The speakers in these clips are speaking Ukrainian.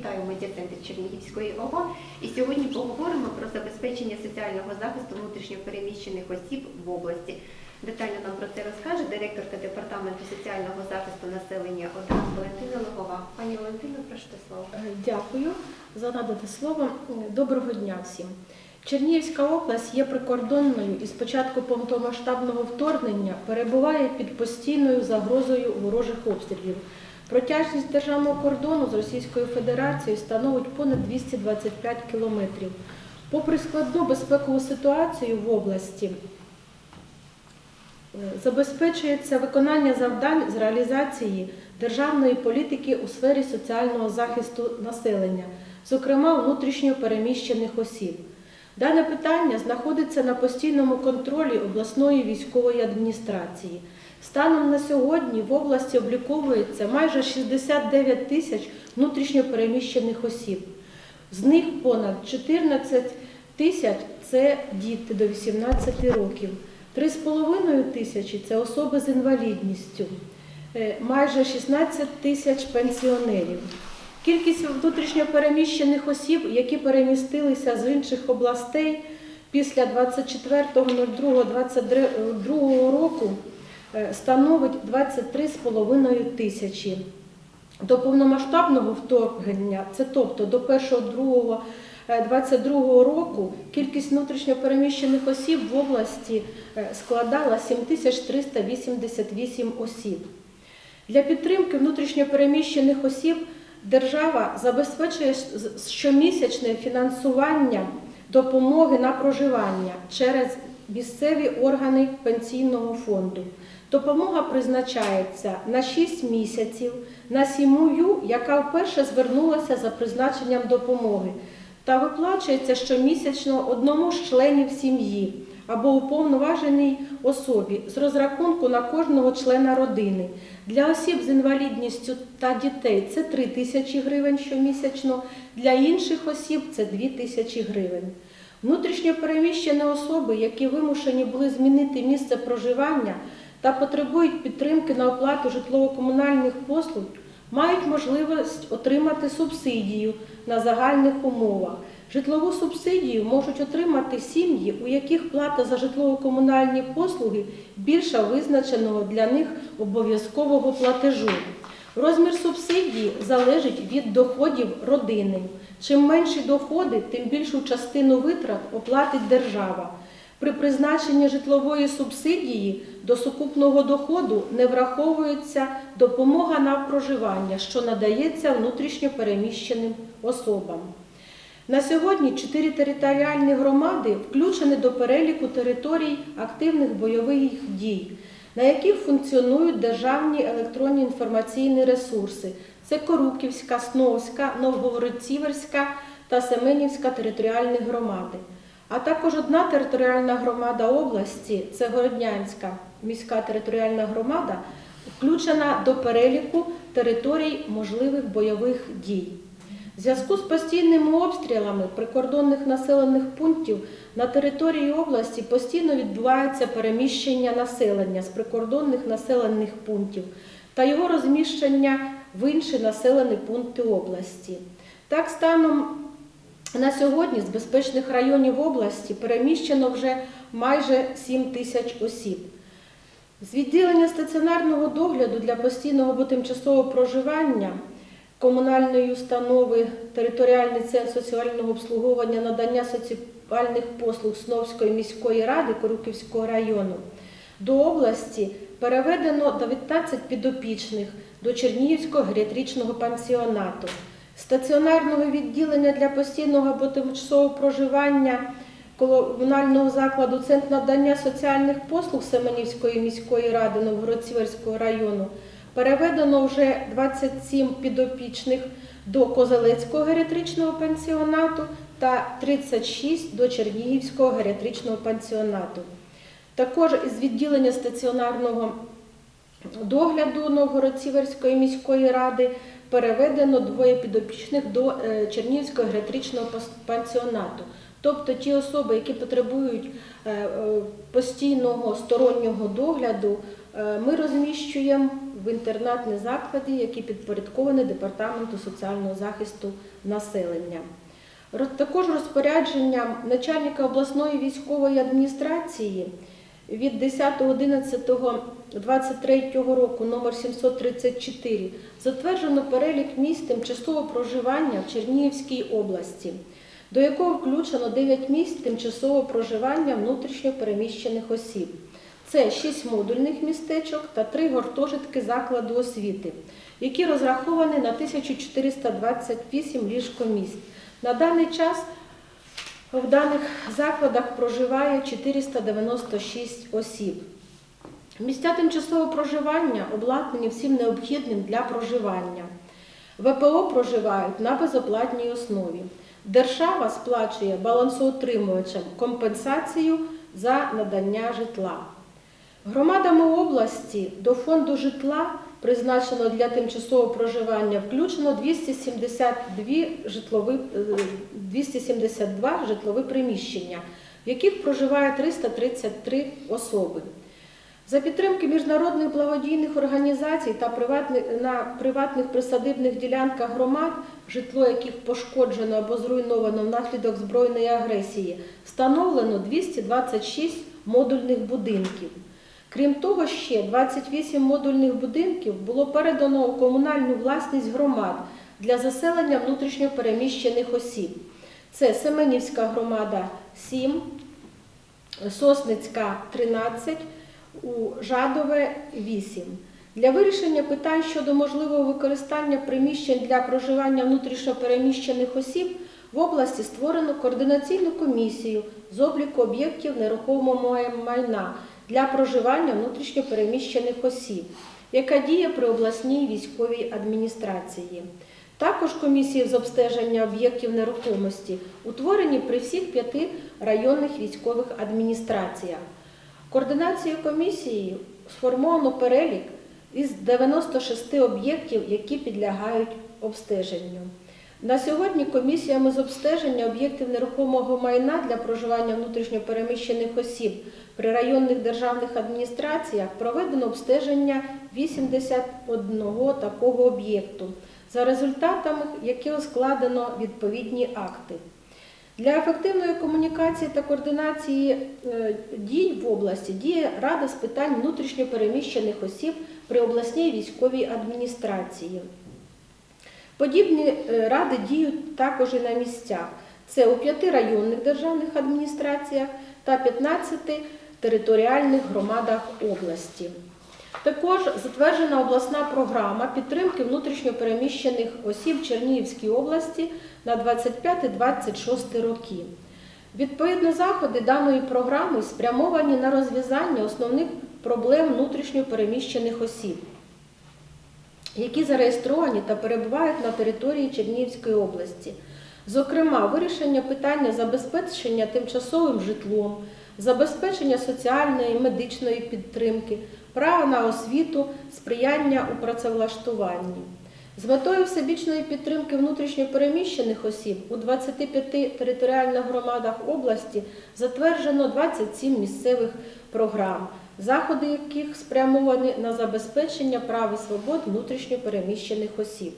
Вітаю медіа-центр Чернігівської ОВА. І сьогодні поговоримо про забезпечення соціального захисту внутрішньопереміщених осіб в області. Детально нам про це розкаже директорка департаменту соціального захисту населення ОДА Валентина Логова. Пані Валентина, прошу до слова. Е, Дякую за надане слово. Доброго дня всім. Чернігівська область є прикордонною і з початку повномасштабного вторгнення перебуває під постійною загрозою ворожих обстрілів. Протяжність державного кордону з Російською Федерацією становить понад 225 кілометрів. Попри складну безпекову ситуацію в області, е, забезпечується виконання завдань з реалізації державної політики у сфері соціального захисту населення, зокрема внутрішньо переміщених осіб. Дане питання знаходиться на постійному контролі обласної військової адміністрації. Станом на сьогодні в області обліковується майже 69 тисяч внутрішньо переміщених осіб. З них понад 14 тисяч це діти до 18 років, 3,5 тисячі це особи з інвалідністю, е, майже 16 тисяч пенсіонерів. Кількість внутрішньопереміщених осіб, які перемістилися з інших областей після 24.02.2022 року, е, становить 23,5 тисячі. До повномасштабного вторгнення, це тобто до 1.2.22 року, кількість внутрішньопереміщених осіб в області е, складала 7388 осіб. Для підтримки внутрішньопереміщених осіб держава забезпечує щомісячне фінансування допомоги на проживання через місцеві органи пенсійного фонду. Допомога призначається на 6 місяців на сім'ю, яка вперше звернулася за призначенням допомоги, та виплачується щомісячно одному з членів сім'ї або уповноваженій особі з розрахунку на кожного члена родини. Для осіб з інвалідністю та дітей це 3 тисячі гривень щомісячно, для інших осіб це 2 тисячі гривень. Внутрішньо переміщені особи, які вимушені були змінити місце проживання та потребують підтримки на оплату житлово-комунальних послуг, мають можливість отримати субсидію на загальних умовах. Житлову субсидію можуть отримати сім'ї, у яких плата за житлово-комунальні послуги більша визначеного для них обов'язкового платежу. Розмір субсидії залежить від доходів родини. Чим менші доходи, тим більшу частину витрат оплатить держава. При призначенні житлової субсидії до сукупного доходу не враховується допомога на проживання, що надається внутрішньо переміщеним особам. На сьогодні чотири територіальні громади включені до переліку територій активних бойових дій, на яких функціонують державні електронні інформаційні ресурси. Це Коруківська, Сновська, Новгород-Сіверська та Семенівська територіальні громади. А також одна територіальна громада області це Городнянська міська територіальна громада, включена до переліку територій можливих бойових дій. В зв'язку з постійними обстрілами прикордонних населених пунктів на території області постійно відбувається переміщення населення з прикордонних населених пунктів та його розміщення в інші населені пункти області. Так, станом на сьогодні з безпечних районів області переміщено вже майже 7 тисяч осіб. З відділення стаціонарного догляду для постійного або тимчасового проживання комунальної установи територіальний центр соціального обслуговування надання соціальних послуг Сновської міської ради Корюківського району. До області переведено 19 підопічних до Чернігівського геріатричного пансіонату, стаціонарного відділення для постійного або тимчасового проживання комунального закладу Центр надання соціальних послуг Семенівської міської ради Новгород-Сіверського району переведено вже 27 підопічних до Козелецького геріатричного пансіонату та 36 до Чернігівського геріатричного пансіонату. Також із відділення стаціонарного догляду Новгород-Сіверської міської ради переведено двоє підопічних до е, Чернігівського геріатричного пансіонату. Тобто ті особи, які потребують е, е, постійного стороннього догляду, ми розміщуємо в інтернатні заклади, які підпорядковані Департаменту соціального захисту населення. Також розпорядженням начальника обласної військової адміністрації від 10.11.23 року номер 734 затверджено перелік місць тимчасового проживання в Чернігівській області, до якого включено 9 місць тимчасового проживання внутрішньо переміщених осіб. Це 6 модульних містечок та 3 гуртожитки закладу освіти, які розраховані на 1428 ліжкомісць. На даний час в даних закладах проживає 496 осіб. Місця тимчасового проживання обладнані всім необхідним для проживання. ВПО проживають на безоплатній основі. Держава сплачує балансоутримувачам компенсацію за надання житла. Громадами області до фонду житла призначено для тимчасового проживання включено 272 житлові, е, 272 житлові приміщення, в яких проживає 333 особи. За підтримки міжнародних благодійних організацій та приватних, на приватних присадибних ділянках громад, житло яких пошкоджено або зруйновано внаслідок збройної агресії, встановлено 226 модульних будинків. Крім того, ще 28 модульних будинків було передано у комунальну власність громад для заселення внутрішньопереміщених осіб. Це Семенівська громада 7, Сосницька 13, у Жадове 8. Для вирішення питань щодо можливого використання приміщень для проживання внутрішньопереміщених осіб в області створено координаційну комісію з обліку об'єктів нерухомого майна для проживання внутрішньопереміщених осіб, яка діє при обласній військовій адміністрації. Також комісії з обстеження об'єктів нерухомості утворені при всіх п'яти районних військових адміністраціях. Координацією комісії сформовано перелік із 96 об'єктів, які підлягають обстеженню. На сьогодні комісіями з обстеження об'єктів нерухомого майна для проживання внутрішньопереміщених осіб при районних державних адміністраціях проведено обстеження 81 такого об'єкту, за результатами яких складено відповідні акти. Для ефективної комунікації та координації е, дій в області діє Рада з питань внутрішньопереміщених осіб при обласній військовій адміністрації. Подібні е, ради діють також і на місцях. Це у п'яти районних державних адміністраціях та 15 територіальних громадах області. Також затверджена обласна програма підтримки внутрішньопереміщених осіб Чернігівській області на 25-26 роки. Відповідно, заходи даної програми спрямовані на розв'язання основних проблем внутрішньопереміщених осіб, які зареєстровані та перебувають на території Чернігівської області. Зокрема, вирішення питання забезпечення тимчасовим житлом, забезпечення соціальної і медичної підтримки, право на освіту, сприяння у працевлаштуванні. З метою всебічної підтримки внутрішньопереміщених осіб у 25 територіальних громадах області затверджено 27 місцевих програм, заходи яких спрямовані на забезпечення прав і свобод внутрішньопереміщених осіб.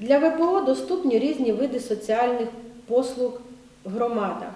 Для ВПО доступні різні види соціальних послуг в громадах.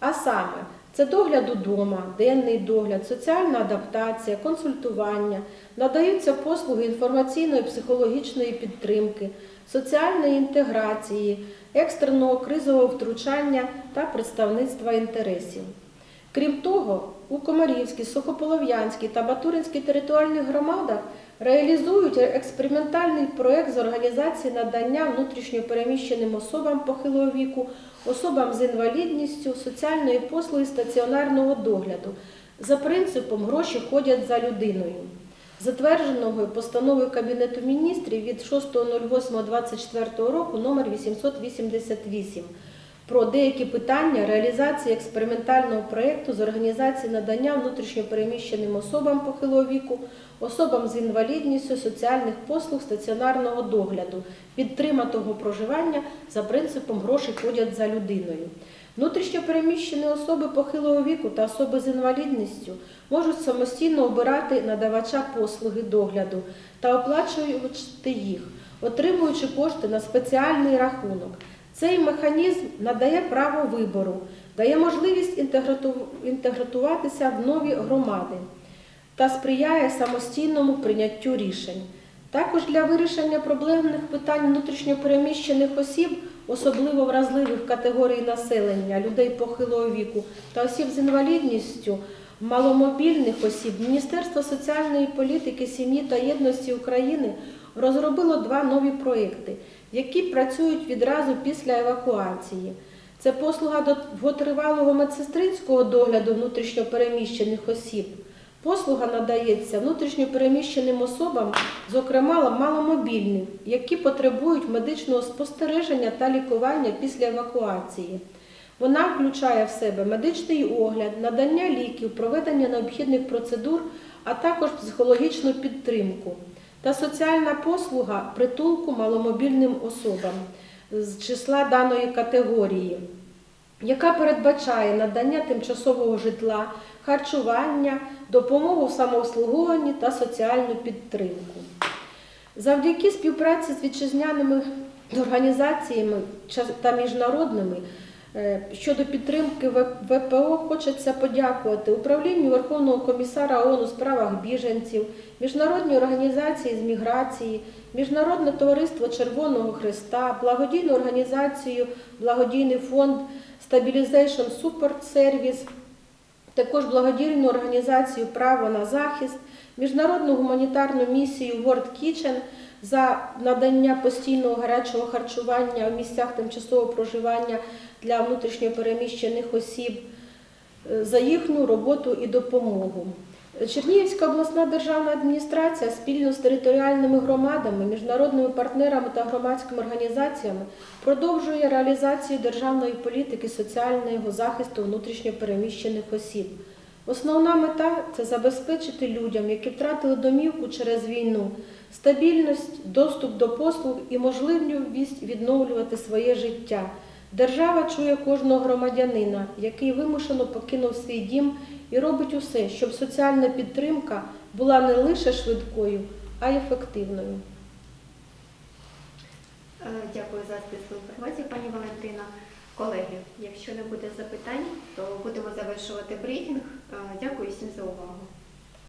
А саме, це догляд удома, денний догляд, соціальна адаптація, консультування, надаються послуги інформаційної психологічної підтримки, соціальної інтеграції, екстреного кризового втручання та представництва інтересів. Крім того, у Комарівській, Сухополов'янській та Батуринській територіальних громадах реалізують експериментальний проєкт з організації надання внутрішньопереміщеним особам похилого віку, особам з інвалідністю, соціальної послуги стаціонарного догляду. За принципом гроші ходять за людиною. Затвердженого постановою Кабінету міністрів від 6.08.24 року номер 888 про деякі питання реалізації експериментального проєкту з організації надання внутрішньопереміщеним особам похилого віку, особам з інвалідністю, соціальних послуг стаціонарного догляду, підтриматого проживання за принципом гроші ходять за людиною. Внутрішньо переміщені особи похилого віку та особи з інвалідністю можуть самостійно обирати надавача послуги догляду та оплачувати їх, отримуючи кошти на спеціальний рахунок. Цей механізм надає право вибору, дає можливість інтегратуватися в нові громади та сприяє самостійному прийняттю рішень. Також для вирішення проблемних питань внутрішньопереміщених осіб, особливо вразливих категорій населення, людей похилого віку та осіб з інвалідністю, маломобільних осіб, Міністерство соціальної політики, сім'ї та єдності України розробило два нові проекти, які працюють відразу після евакуації. Це послуга довготривалого медсестринського догляду внутрішньопереміщених осіб. Послуга надається внутрішньопереміщеним особам, зокрема маломобільним, які потребують медичного спостереження та лікування після евакуації. Вона включає в себе медичний огляд, надання ліків, проведення необхідних процедур, а також психологічну підтримку та соціальна послуга притулку маломобільним особам з числа даної категорії яка передбачає надання тимчасового житла, харчування, допомогу в самообслуговуванні та соціальну підтримку. Завдяки співпраці з вітчизняними організаціями та міжнародними щодо підтримки ВПО хочеться подякувати Управлінню Верховного комісара ООН у справах біженців, Міжнародній організації з міграції, Міжнародне товариство Червоного Христа, благодійну організацію Благодійний фонд Stabilization Support Service, також благодійну організацію Право на захист, міжнародну гуманітарну місію World Kitchen за надання постійного гарячого харчування в місцях тимчасового проживання для внутрішньопереміщених осіб, е, за їхню роботу і допомогу. Чернігівська обласна державна адміністрація спільно з територіальними громадами, міжнародними партнерами та громадськими організаціями продовжує реалізацію державної політики соціального захисту внутрішньопереміщених осіб. Основна мета це забезпечити людям, які втратили домівку через війну, стабільність, доступ до послуг і можливість відновлювати своє життя. Держава чує кожного громадянина, який вимушено покинув свій дім і робить усе, щоб соціальна підтримка була не лише швидкою, а й ефективною. Е, Дякую за стислу інформацію, пані Валентина. Колеги, якщо не буде запитань, то будемо завершувати брифінг. Е, Дякую всім за увагу.